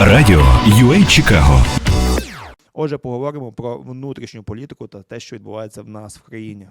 Радіо UA Чикаго. Отже, поговоримо про внутрішню політику та те, що відбувається в нас в країні.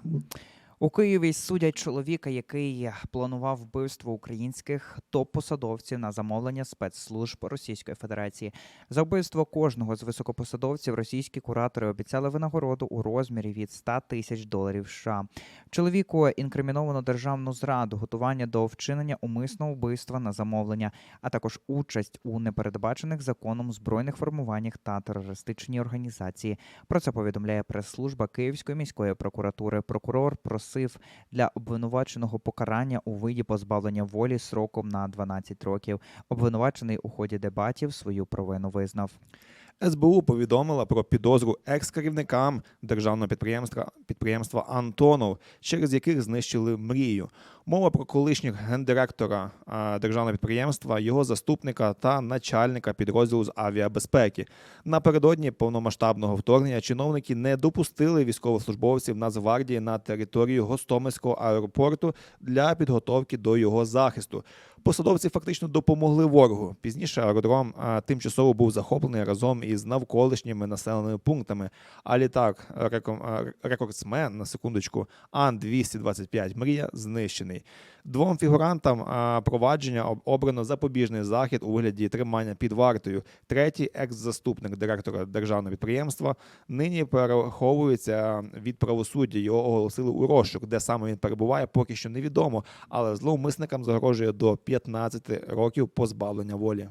У Києві судять чоловіка, який планував вбивство українських топ-посадовців на замовлення спецслужб Російської Федерації. За вбивство кожного з високопосадовців російські куратори обіцяли винагороду у розмірі від 100 тисяч доларів США. Чоловіку інкриміновано державну зраду, готування до вчинення умисного вбивства на замовлення, а також участь у непередбачених законом збройних формуваннях та терористичній організації. Про це повідомляє прес-служба Київської міської прокуратури. Прокурор просив для обвинуваченого покарання у виді позбавлення волі сроком на 12 років. Обвинувачений у ході дебатів свою провину визнав. СБУ повідомила про підозру екс-керівникам державного підприємства підприємства Антонов, через яких знищили мрію. Мова про колишніх гендиректора державного підприємства, його заступника та начальника підрозділу з авіабезпеки. Напередодні повномасштабного вторгнення чиновники не допустили військовослужбовців Нацгвардії на територію Гостомельського аеропорту для підготовки до його захисту. Посадовці фактично допомогли ворогу. Пізніше аеродром тимчасово був захоплений разом із навколишніми населеними пунктами. А літак рекордсмен на секундочку Ан 225 Мрія знищений. Двом фігурантам провадження обрано запобіжний захід у вигляді тримання під вартою. Третій екс-заступник директора державного підприємства нині переховується від правосуддя. Його оголосили у розшук, де саме він перебуває, поки що невідомо. Але зловмисникам загрожує до 15 років позбавлення волі.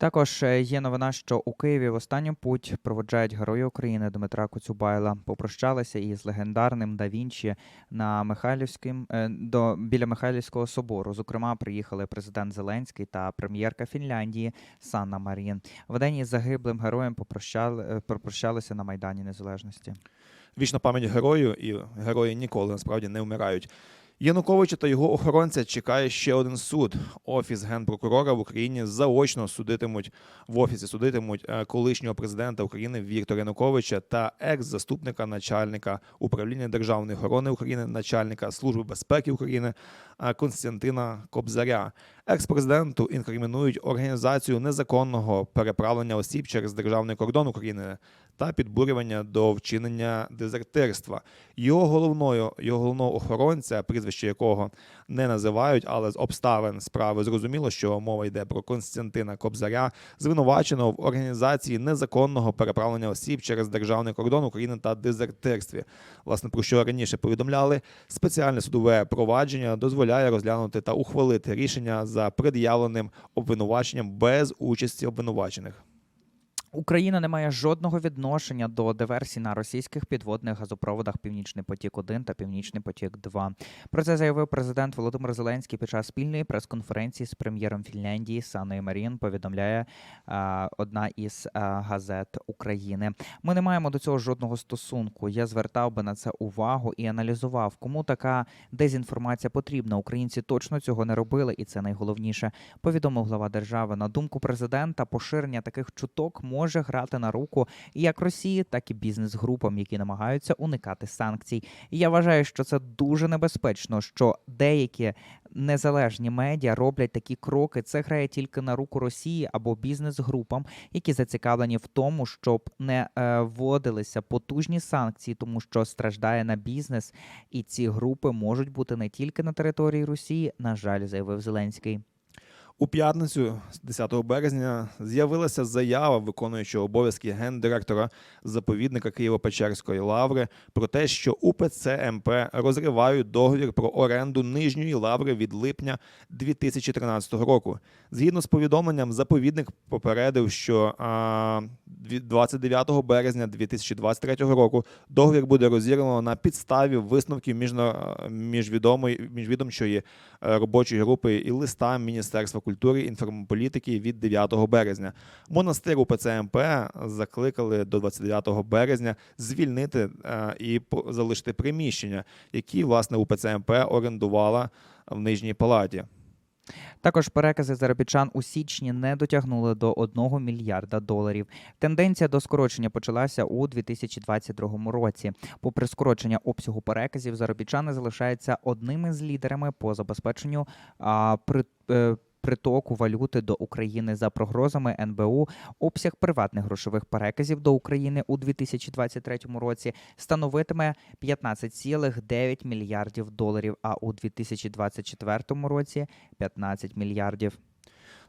Також е, є новина, що у Києві в останню путь проводжають герої України Дмитра Коцюбайла. Попрощалися із легендарним да Вінчі на Михайлівським е, до біля Михайлівського собору. Зокрема, приїхали президент Зеленський та прем'єрка Фінляндії Санна Марін. В день із загиблим героєм попрощали е, попрощалися на майдані Незалежності. Вічна пам'ять герою, і герої ніколи насправді не вмирають. Януковича та його охоронця чекає ще один суд. Офіс генпрокурора в Україні заочно судитимуть в офісі судитимуть е, колишнього президента України Віктора Януковича та екс-заступника начальника управління державної охорони України, начальника служби безпеки України е, Константина Кобзаря. Екс-президенту інкримінують організацію незаконного переправлення осіб через державний кордон України та підбурювання до вчинення дезертирства. Його головною його головного охоронця, прізвище якого не називають, але з обставин справи зрозуміло, що мова йде про Константина Кобзаря, звинуваченого в організації незаконного переправлення осіб через державний кордон України та дезертирстві. Власне, про що раніше повідомляли, спеціальне судове провадження дозволяє розглянути та ухвалити рішення за пред'явленим обвинуваченням без участі обвинувачених. Україна не має жодного відношення до диверсій на російських підводних газопроводах Північний потік 1 та Північний потік 2 Про це заявив президент Володимир Зеленський під час спільної прес-конференції з прем'єром Фінляндії Саною Марін. Повідомляє а, одна із а, газет України. Ми не маємо до цього жодного стосунку. Я звертав би на це увагу і аналізував, кому така дезінформація потрібна. Українці точно цього не робили, і це найголовніше. Повідомив глава держави. На думку президента, поширення таких чуток може грати на руку як Росії, так і бізнес-групам, які намагаються уникати санкцій. І я вважаю, що це дуже небезпечно, що деякі незалежні медіа роблять такі кроки. Це грає тільки на руку Росії або бізнес-групам, які зацікавлені в тому, щоб не е, вводилися потужні санкції, тому що страждає на бізнес, і ці групи можуть бути не тільки на території Росії, на жаль, заявив Зеленський. У п'ятницю, з 10 березня, з'явилася заява виконуючого обов'язки гендиректора заповідника Києво-Печерської лаври про те, що УПЦ МП розривають договір про оренду нижньої лаври від липня 2013 року. Згідно з повідомленням, заповідник попередив, що а, дві- 29 березня 2023 року договір буде розірвано на підставі висновків міжвідомої міжвідомчої е, робочої групи і листа Міністерства культури і інформполітики від 9 березня. Монастир УПЦ МП закликали до 29 березня звільнити е, і залишити приміщення, які власне УПЦ МП орендувала в нижній палаті. Також перекази заробітчан у січні не дотягнули до 1 мільярда доларів. Тенденція до скорочення почалася у 2022 році. Попри скорочення обсягу переказів, заробітчани залишаються одними з лідерами по забезпеченню а, при, е, притоку валюти до України за прогрозами НБУ. Обсяг приватних грошових переказів до України у 2023 році становитиме 15,9 мільярдів доларів, а у 2024 році 15 мільярдів.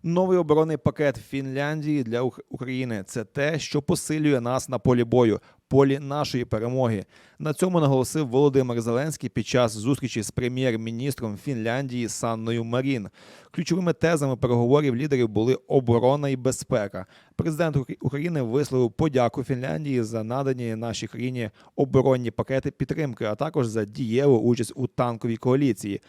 Новий оборонний пакет Фінляндії для України це те, що посилює нас на полі бою, полі нашої перемоги. На цьому наголосив Володимир Зеленський під час зустрічі з прем'єр-міністром Фінляндії Санною Марін. Ключовими тезами переговорів лідерів були оборона і безпека. Президент України висловив подяку Фінляндії за надані нашій країні оборонні пакети підтримки, а також за дієву участь у танковій коаліції.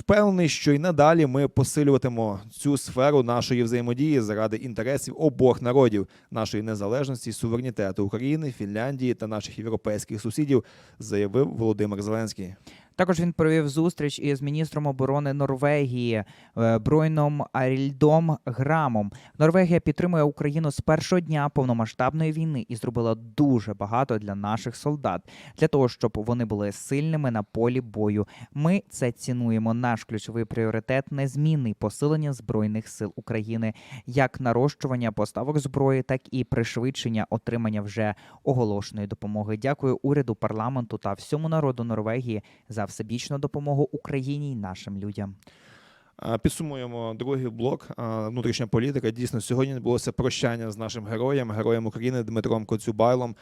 Впевнений, що й надалі ми посилюватимо цю сферу нашої взаємодії заради інтересів обох народів, нашої незалежності, суверенітету України, Фінляндії та наших європейських сусідів, заявив Володимир Зеленський. Також він провів зустріч із міністром оборони Норвегії е, Бройном Арільдом Грамом. Норвегія підтримує Україну з першого дня повномасштабної війни і зробила дуже багато для наших солдат для того, щоб вони були сильними на полі бою. Ми це цінуємо. Наш ключовий пріоритет незмінний посилення збройних сил України, як нарощування поставок зброї, так і пришвидшення отримання вже оголошеної допомоги. Дякую уряду, парламенту та всьому народу Норвегії за всебічну допомогу Україні й нашим людям. Підсумуємо другий блок внутрішня політика. Дійсно, сьогодні відбулося прощання з нашим героєм, героєм України Дмитром Коцюбайлом.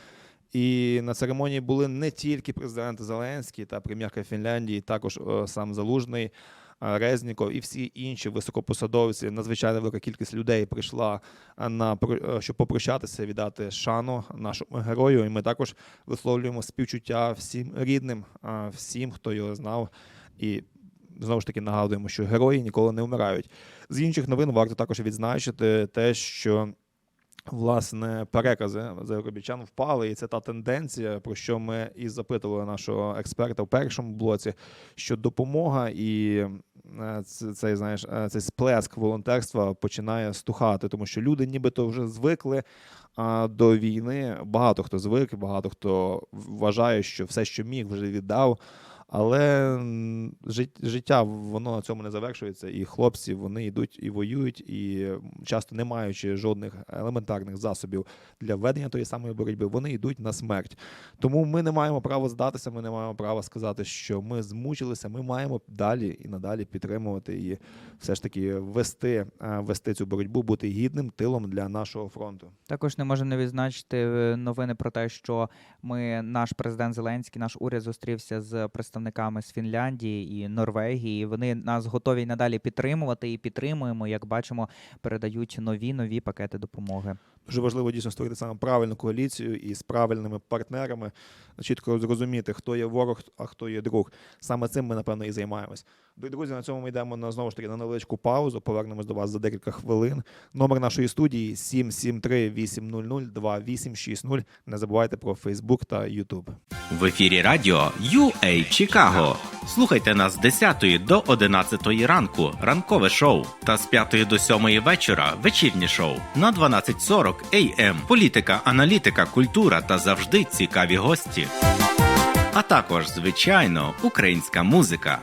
І на церемонії були не тільки президент Зеленський та прем'єрка Фінляндії, також е, сам Залужний, Резніков і всі інші високопосадовці. Надзвичайно велика кількість людей прийшла е, на е, щоб попрощатися, віддати шану нашому герою. І ми також висловлюємо співчуття всім рідним, е, всім, хто його знав. І знову ж таки нагадуємо, що герої ніколи не вмирають. З інших новин варто також відзначити те, що. Власне, перекази заробітчан впали, і це та тенденція, про що ми і запитували нашого експерта в першому блоці, що допомога і е, цей знаєш, е, цей сплеск волонтерства починає стухати, тому що люди нібито вже звикли до війни. Багато хто звик, багато хто вважає, що все, що міг, вже віддав. Але життя воно на цьому не завершується, і хлопці вони йдуть і воюють, і часто не маючи жодних елементарних засобів для ведення тої самої боротьби, вони йдуть на смерть. Тому ми не маємо права здатися, ми не маємо права сказати, що ми змучилися. Ми маємо далі і надалі підтримувати і все ж таки вести, е, вести цю боротьбу, бути гідним тилом для нашого фронту. Також не можна не відзначити е, новини про те, що ми, наш президент Зеленський, наш уряд зустрівся з представниками з Фінляндії і Норвегії. Вони нас готові надалі підтримувати і підтримуємо. Як бачимо, передають нові нові пакети допомоги. Дуже важливо дійсно створити саме правильну коаліцію і з правильними партнерами чітко зрозуміти, хто є ворог, а хто є друг. Саме цим ми напевно і займаємось. Дорогі друзі, на цьому ми йдемо на знову ж таки на невеличку паузу. Повернемось до вас за декілька хвилин. Номер нашої студії 773 800 2860. Не забувайте про Фейсбук та Ютуб. В ефірі радіо UA Чикаго. Слухайте нас з 10 до 11 ранку, ранкове шоу, та з 5 до 7 вечора вечірнє шоу на 12.40 AM. Політика, аналітика, культура та завжди цікаві гості. А також, звичайно, українська музика.